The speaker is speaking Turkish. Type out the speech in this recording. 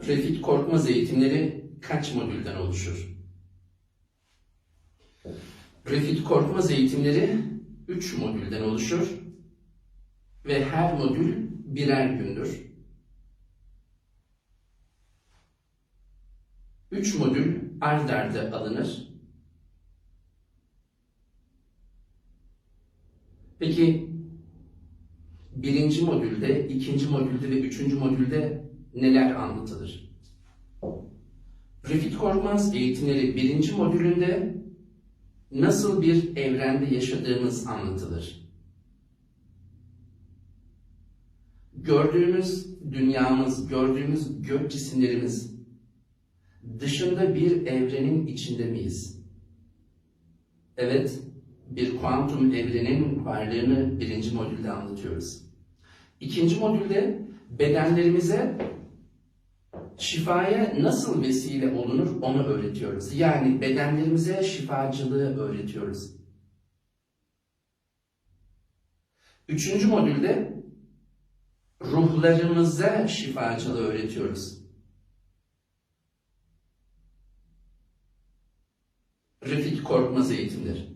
Refit Korkmaz eğitimleri kaç modülden oluşur? Refit Korkmaz eğitimleri 3 modülden oluşur ve her modül birer gündür. 3 modül ard arda alınır. Peki birinci modülde, ikinci modülde ve üçüncü modülde neler anlatılır? Refit Korkmaz eğitimleri birinci modülünde nasıl bir evrende yaşadığımız anlatılır. Gördüğümüz dünyamız, gördüğümüz gök cisimlerimiz dışında bir evrenin içinde miyiz? Evet, bir kuantum evrenin varlığını birinci modülde anlatıyoruz. İkinci modülde bedenlerimize şifaya nasıl vesile olunur onu öğretiyoruz. Yani bedenlerimize şifacılığı öğretiyoruz. Üçüncü modülde ruhlarımıza şifacılığı öğretiyoruz. Refik Korkmaz eğitimleri.